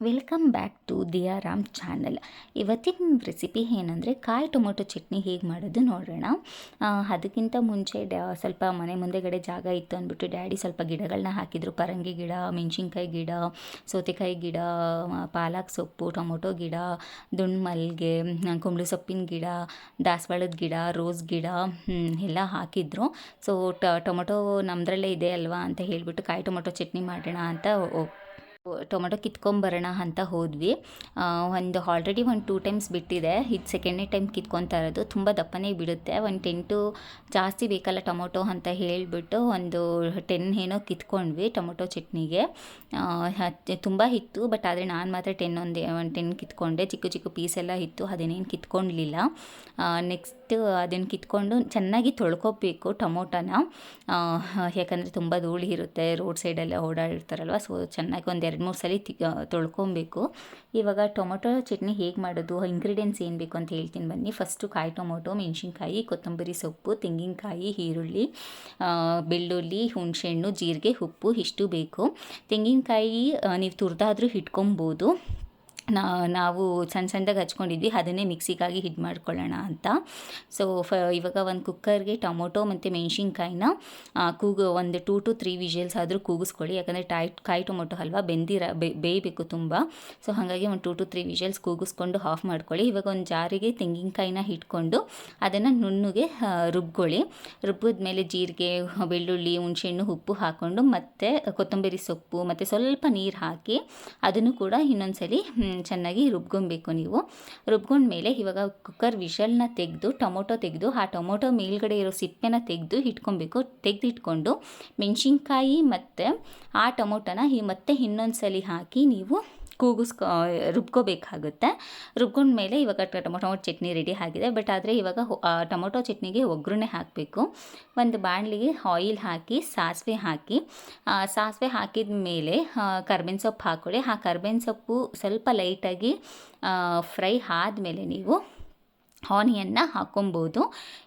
Welcome back to ದಿಯಾರಾಮ್ channel ಇವತ್ತಿನ recipe ಏನಂದರೆ ಕಾಯಿ ಟೊಮೊಟೊ ಚಟ್ನಿ ಹೇಗೆ ಮಾಡೋದು ನೋಡೋಣ. ಅದಕ್ಕಿಂತ ಮುಂಚೆ ಡ್ಯಾ, ಸ್ವಲ್ಪ ಮನೆ ಮುಂದೆಗಡೆ ಜಾಗ ಇತ್ತು ಅಂದ್ಬಿಟ್ಟು ಡ್ಯಾಡಿ ಸ್ವಲ್ಪ ಗಿಡಗಳನ್ನ ಹಾಕಿದರು. ಪರಂಗಿ ಗಿಡ, ಮೆಣಸಿನ್ಕಾಯಿ ಗಿಡ, ಸೌತೆಕಾಯಿ ಗಿಡ ಪಾಲಕ್ ಸೊಪ್ಪು, ಟೊಮೊಟೊ ಗಿಡ ದುಂಡು ಮಲ್ಲಿಗೆ ಕುಂಬಳು ಸೊಪ್ಪಿನ ಗಿಡ, ದಾಸವಾಳದ ಗಿಡ, ರೋಸ್ ಗಿಡ ಎಲ್ಲ ಹಾಕಿದ್ರು. ಸೊ ಟೊಮೊಟೊ ನಮ್ಮದ್ರಲ್ಲೇ ಇದೆ ಅಲ್ವಾ ಅಂತ ಹೇಳಿಬಿಟ್ಟು ಕಾಯಿ ಟೊಮೊಟೊ ಚಟ್ನಿ ಮಾಡೋಣ ಅಂತ ಟೊಮೊಟೊ ಕಿತ್ಕೊಂಬರೋಣ ಅಂತ ಹೋದ್ವಿ. ಒಂದು ಆಲ್ರೆಡಿ ಒಂದು ಟೂ ಟೈಮ್ಸ್ ಬಿಟ್ಟಿದೆ. ಇದು ಸೆಕೆಂಡ್ನೇ ಟೈಮ್ ಕಿತ್ಕೊತಾ ಇರೋದು. ತುಂಬ ದಪ್ಪನೇ ಬಿಡುತ್ತೆ. ಒಂದು ಟೆನ್ ಟು ಜಾಸ್ತಿ ಬೇಕಲ್ಲ ಟೊಮೊಟೊ ಅಂತ ಹೇಳಿಬಿಟ್ಟು ಒಂದು ಟೆನ್ ಏನೋ ಕಿತ್ಕೊಂಡ್ವಿ ಟೊಮೊಟೊ ಚಟ್ನಿಗೆ. ತುಂಬ ಇತ್ತು ಬಟ್ ಆದರೆ ನಾನು ಮಾತ್ರ ಟೆನ್ ಒಂದು ಒಂದು ಟೆನ್ ಕಿತ್ಕೊಂಡೆ. ಚಿಕ್ಕ ಚಿಕ್ಕ ಪೀಸ್ ಎಲ್ಲ ಇತ್ತು. ಅದೇನೇನು ಕಿತ್ಕೊಂಡ್ಲಿಲ್ಲ ನೆಕ್ಸ್ಟ್ ಅದನ್ನು ಕಿತ್ಕೊಂಡು ಚೆನ್ನಾಗಿ ತೊಳ್ಕೊಬೇಕು ಟೊಮೊಟೊನ. ಯಾಕಂದರೆ ತುಂಬ ಧೂಳಿ ಇರುತ್ತೆ, ರೋಡ್ ಸೈಡೆಲ್ಲ ಓಡಾಡಿರ್ತಾರಲ್ವ ಸೊ ಚೆನ್ನಾಗಿ ಒಂದು ಎರಡು ಮೂರು ಸಲ ತೊಳ್ಕೊಬೇಕು. ಇವಾಗ ಟೊಮೊಟೊ ಚಟ್ನಿ ಹೇಗೆ ಮಾಡೋದು ಇಂಗ್ರೀಡಿಯೆಂಟ್ಸ್ ಏನು ಬೇಕು ಅಂತ ಹೇಳ್ತೀನಿ ಬನ್ನಿ. ಫಸ್ಟು ಕಾಯಿ ಟೊಮೊಟೊ, ಮೆಣಸಿನ್ಕಾಯಿ, ಕೊತ್ತಂಬರಿ ಸೊಪ್ಪು, ತೆಂಗಿನಕಾಯಿ, ಈರುಳ್ಳಿ ಬೆಳ್ಳುಳ್ಳಿ, ಹುಣಸೆಹಣ್ಣು, ಜೀರಿಗೆ, ಉಪ್ಪು, ಇಷ್ಟು ಬೇಕು. ತೆಂಗಿನಕಾಯಿ ನೀವು ತುರಿದಾದರೂ ಇಟ್ಕೊಬೋದು ನಾ ನಾವು ಸಣ್ಣ ಸಣ್ಣದಾಗಿ ಹಚ್ಕೊಂಡಿದ್ವಿ ಅದನ್ನೇ ಮಿಕ್ಸಿಗಾಗಿ ಹಿಟ್ ಮಾಡ್ಕೊಳ್ಳೋಣ ಅಂತ. ಸೊ ಫ ಇವಾಗ ಒಂದು ಕುಕ್ಕರ್ಗೆ ಟೊಮೊಟೊ ಮತ್ತು ಮೆಣಸಿನ್ಕಾಯಿನ ಕೂಗು ಒಂದು ಟೂ ಟು ತ್ರೀ ವಿಷಲ್ಸ್ ಆದರೂ ಕೂಗಿಸ್ಕೊಳ್ಳಿ ಯಾಕಂದರೆ ಟಾಯ್ ಕಾಯಿ ಟೊಮೊಟೊ ಹಲ್ವಾ ಬೆಂದಿರ ಬೇಯಬೇಕು ತುಂಬ. ಸೊ ಹಾಗಾಗಿ ಒಂದು ಟೂ ಟು ತ್ರೀ ವಿಷಲ್ಸ್ ಕೂಗಿಸ್ಕೊಂಡು ಆಫ್ ಮಾಡ್ಕೊಳ್ಳಿ. ಇವಾಗ ಒಂದು ಜಾರಿಗೆ ತೆಂಗಿನಕಾಯಿನ ಹಿಟ್ಕೊಂಡು ಅದನ್ನು ನುಣ್ಣಗೆ ರುಬ್ಕೊಳ್ಳಿ. ರುಬ್ಬಿದ ಮೇಲೆ ಜೀರಿಗೆ ಬೆಳ್ಳುಳ್ಳಿ ಹುಣಸೆಹಣ್ಣು ಉಪ್ಪು ಹಾಕ್ಕೊಂಡು ಮತ್ತು ಕೊತ್ತಂಬರಿ ಸೊಪ್ಪು ಮತ್ತು ಸ್ವಲ್ಪ ನೀರು ಹಾಕಿ ಅದನ್ನು ಕೂಡ ಇನ್ನೊಂದ್ಸಲಿ ಹ್ಮ್, ಚೆನ್ನಾಗಿ ರುಬ್ಕೊಬೇಕು ನೀವು. ರುಬ್ಕೊಂಡ್ಮೇಲೆ ಇವಾಗ ಕುಕ್ಕರ್ ವಿಷಲ್ನ ತೆಗೆದು, ಟೊಮೊಟೊ ತೆಗೆದು, ಆ ಟೊಮೊಟೊ ಮೇಲ್ಗಡೆ ಇರೋ ಸಿಪ್ಪೆನ ತೆಗೆದು ಇಟ್ಕೊಬೇಕು. ತೆಗೆದಿಟ್ಕೊಂಡು ಮೆಣಸಿನ್ಕಾಯಿ ಮತ್ತು ಆ ಟೊಮೊಟೊನ ಈ ಮತ್ತೆ ಇನ್ನೊಂದ್ಸಲಿ ಹಾಕಿ ನೀವು ಕೂಗಿಸ್ಕೊ, ರುಬ್ಕೋಬೇಕಾಗುತ್ತೆ. ರುಬ್ಕೊಂಡ್ಮೇಲೆ ಇವಾಗ ಟೊಮೊಟೊ ಚಟ್ನಿ ರೆಡಿ ಆಗಿದೆ. ಬಟ್ ಆದರೆ ಇವಾಗ ಟೊಮೊಟೊ ಚಟ್ನಿಗೆ ಒಗ್ಗರಣೆ ಹಾಕಬೇಕು. ಒಂದು ಬಾಣಲಿಗೆ ಆಯಿಲ್ ಹಾಕಿ, ಸಾಸಿವೆ ಹಾಕಿ ಸಾಸಿವೆ ಹಾಕಿದ ಮೇಲೆ ಕರ್ಬೇವಿನ ಸೊಪ್ಪು ಹಾಕ್ಕೊಳ್ಳಿ. ಆ ಕರ್ಬೇವಿನ ಸೊಪ್ಪು ಸ್ವಲ್ಪ ಲೈಟಾಗಿ ಫ್ರೈ ಆದಮೇಲೆ ನೀವು ಆನಿಯನ್ನ ಹಾಕೊಬೋದು.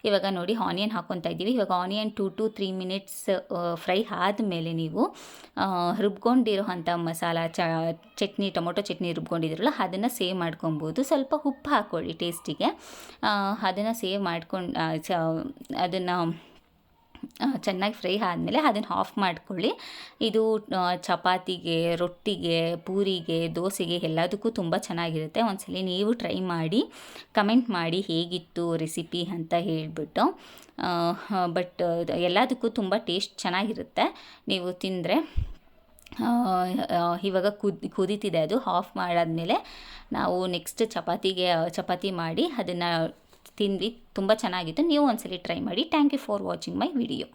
ಇವಾಗ ನೋಡಿ ಆನಿಯನ್ ಹಾಕ್ಕೊತಾ ಇದ್ದೀವಿ. ಇವಾಗ onion two to three minutes fry ಆದಮೇಲೆ ನೀವು ಆ, ರುಬ್ಕೊಂಡಿರೋವಂಥ ಮಸಾಲ ಚಟ್ನಿ ಟೊಮೊಟೊ ಚಟ್ನಿ ರುಬ್ಕೊಂಡಿದ್ರಲ್ಲ ಅದನ್ನು ಸೇವ್ ಮಾಡ್ಕೊಬೋದು. ಸ್ವಲ್ಪ ಉಪ್ಪು ಹಾಕ್ಕೊಳ್ಳಿ ಟೇಸ್ಟಿಗೆ ಅದನ್ನು ಸೇವ್ ಮಾಡ್ಕೊಂಡು ಅದನ್ನು ಚೆನ್ನಾಗಿ ಫ್ರೈ ಆದಮೇಲೆ ಅದನ್ನು ಆಫ್ ಮಾಡ್ಕೊಳ್ಳಿ. ಇದು ಚಪಾತಿಗೆ, ರೊಟ್ಟಿಗೆ, ಪೂರಿಗೆ, ದೋಸೆಗೆ ಎಲ್ಲದಕ್ಕೂ ತುಂಬ ಚೆನ್ನಾಗಿರುತ್ತೆ. ಒಂದ್ಸಲಿ ನೀವು ಟ್ರೈ ಮಾಡಿ, ಕಮೆಂಟ್ ಮಾಡಿ ಹೇಗಿತ್ತು ರೆಸಿಪಿ ಅಂತ ಹೇಳಿಬಿಟ್ಟು. ಬಟ್ ಎಲ್ಲದಕ್ಕೂ ತುಂಬ ಟೇಸ್ಟ್ ಚೆನ್ನಾಗಿರುತ್ತೆ. ನೀವು ತಿಂದರೆ ಇವಾಗ ಕುದ್, ಕುದೀತಿದೆ ಅದು. ಆಫ್ ಮಾಡಾದಮೇಲೆ ನಾವು ನೆಕ್ಸ್ಟ್ ಚಪಾತಿಗೆ, ಚಪಾತಿ ಮಾಡಿ ಅದನ್ನು ತಿಂದ್ವಿ. ತುಂಬ ಚೆನ್ನಾಗಿತ್ತು. ನೀವು ಒಂದ್ಸಲಿ ಟ್ರೈ ಮಾಡಿ. Thank you for watching my video